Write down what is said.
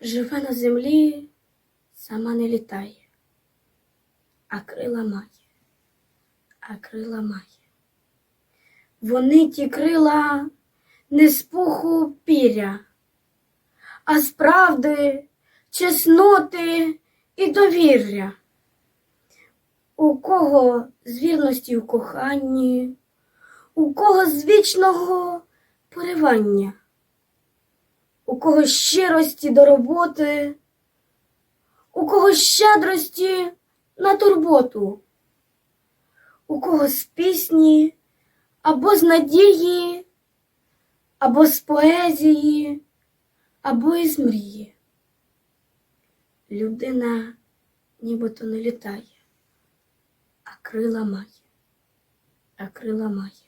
Живе на землі, сама не літає, а крила має, а крила має. Вони ті крила не з пуху піря, а з правди, чесноти і довір'я. У кого з вірності у коханні, у кого з вічного поривання, кого щирості до роботи, у кого щедрості на турботу, у кого з пісні або з надії, або з поезії, або із мрії. Людина нібито не літає, а крила має, а крила має.